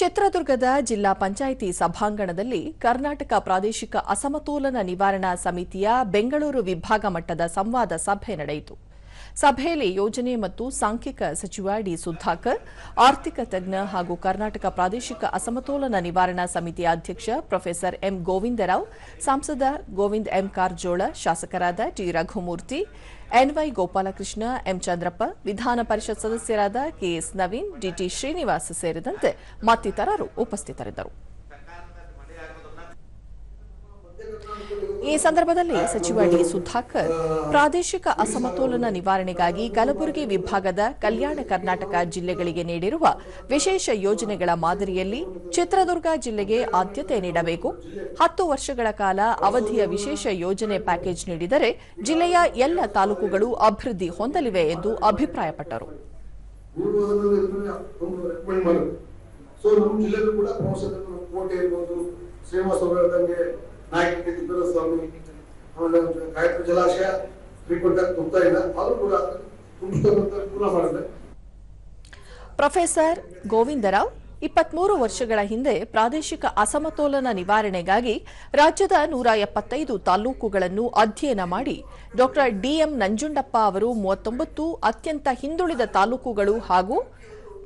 ಚಿತ್ರದುರ್ಗದ ಜಿಲ್ಲಾ ಪಂಚಾಯಿತಿ ಸಭಾಂಗಣದಲ್ಲಿ ಕರ್ನಾಟಕ ಪ್ರಾದೇಶಿಕ ಅಸಮತೋಲನ ನಿವಾರಣಾ ಸಮಿತಿಯ ಬೆಂಗಳೂರು ವಿಭಾಗ ಮಟ್ಟದ ಸಂವಾದ ಸಭೆ ನಡೆಯಿತು. ಸಭೆಯಲ್ಲಿ ಯೋಜನೆ ಮತ್ತು ಸಾಂಖ್ಯಿಕ ಸಚಿವ ಡಿ ಸುಧಾಕರ್, ಆರ್ಥಿಕ ತಜ್ಞ ಹಾಗೂ ಕರ್ನಾಟಕ ಪ್ರಾದೇಶಿಕ ಅಸಮತೋಲನ ನಿವಾರಣಾ ಸಮಿತಿಯ ಅಧ್ಯಕ್ಷ ಪ್ರೊಫೆಸರ್ ಎಂ ಗೋವಿಂದರಾವ್, ಸಂಸದ ಗೋವಿಂದ್ ಎಂ ಕಾರಜೋಳ, ಶಾಸಕರಾದ T Raghumurthy NY Gopalakrishna, M Chandrappa, ವಿಧಾನ ಪರಿಷತ್ ಸದಸ್ಯರಾದ ಕೆಎಸ್ ನವೀನ್ ಡಿಟಿ ಶ್ರೀನಿವಾಸ್ ಸೇರಿದಂತೆ ಮತ್ತಿತರರು ಉಪಸ್ಥಿತರಿದ್ದರು. ಈ ಸಂದರ್ಭದಲ್ಲಿ ಸಚಿವ ಡಿ ಸುಧಾಕರ್ ಪ್ರಾದೇಶಿಕ ಅಸಮತೋಲನ ನಿವಾರಣೆಗಾಗಿ ಕಲಬುರಗಿ ವಿಭಾಗದ ಕಲ್ಯಾಣ ಕರ್ನಾಟಕ ಜಿಲ್ಲೆಗಳಿಗೆ ನೀಡಿರುವ ವಿಶೇಷ ಯೋಜನೆಗಳ ಮಾದರಿಯಲ್ಲಿ ಚಿತ್ರದುರ್ಗ ಜಿಲ್ಲೆಗೆ ಆದ್ಯತೆ ನೀಡಬೇಕು. ಹತ್ತು ವರ್ಷಗಳ ಕಾಲ ಅವಧಿಯ ವಿಶೇಷ ಯೋಜನೆ ಪ್ಯಾಕೇಜ್ ನೀಡಿದರೆ ಜಿಲ್ಲೆಯ ಎಲ್ಲ ತಾಲೂಕುಗಳು ಅಭಿವೃದ್ಧಿ ಹೊಂದಲಿವೆ ಎಂದು ಅಭಿಪ್ರಾಯಪಟ್ಟರು. ಸೊ, ನಮ್ಮ ಜಿಲ್ಲೆಗೂ ಕೂಡ ಕೋಟೆ ಇರ್ಬೋದು ಸ್ವಾಮಿ. ಆಮೇಲೆ ಗಾಯತ್ರಿ ಜಲಾಶಯ ಕೂಡ ಪೂರ್ಣ ಪ್ರೊಫೆಸರ್ ಗೋವಿಂದರಾವ್, ಇಪ್ಪತ್ಮೂರು ವರ್ಷಗಳ ಹಿಂದೆ ಪ್ರಾದೇಶಿಕ ಅಸಮತೋಲನ ನಿವಾರಣೆಗಾಗಿ ರಾಜ್ಯದ ನೂರ ಎಪ್ಪತ್ತೈದು ತಾಲೂಕುಗಳನ್ನು ಅಧ್ಯಯನ ಮಾಡಿ ಡಾ ಡಿಎಂ ನಂಜುಂಡಪ್ಪ ಅವರು ಮೂವತ್ತೊಂಬತ್ತು ಅತ್ಯಂತ ಹಿಂದುಳಿದ ತಾಲೂಕುಗಳು ಹಾಗೂ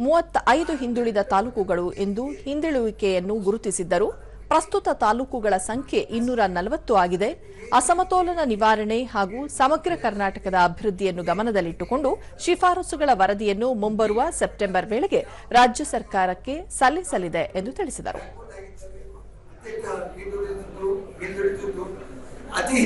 ಮೂವತ್ತೈದು ಹಿಂದುಳಿದ ತಾಲೂಕುಗಳು ಎಂದು ಹಿಂದುಳುವಿಕೆಯನ್ನು ಗುರುತಿಸಿದ್ದರು. ಪ್ರಸ್ತುತ ತಾಲೂಕುಗಳ ಸಂಖ್ಯೆ ಇನ್ನೂರ ನಲವತ್ತು ಆಗಿದೆ. ಅಸಮತೋಲನ ನಿವಾರಣೆ ಹಾಗೂ ಸಮಗ್ರ ಕರ್ನಾಟಕದ ಅಭಿವೃದ್ಧಿಯನ್ನು ಗಮನದಲ್ಲಿಟ್ಟುಕೊಂಡು ಶಿಫಾರಸುಗಳ ವರದಿಯನ್ನು ಮುಂಬರುವ ಸೆಪ್ಟೆಂಬರ್ ವೇಳೆಗೆ ರಾಜ್ಯ ಸರ್ಕಾರಕ್ಕೆ ಸಲ್ಲಿಸಲಿದೆ ಎಂದು ತಿಳಿಸಿದರು. ಅತಿ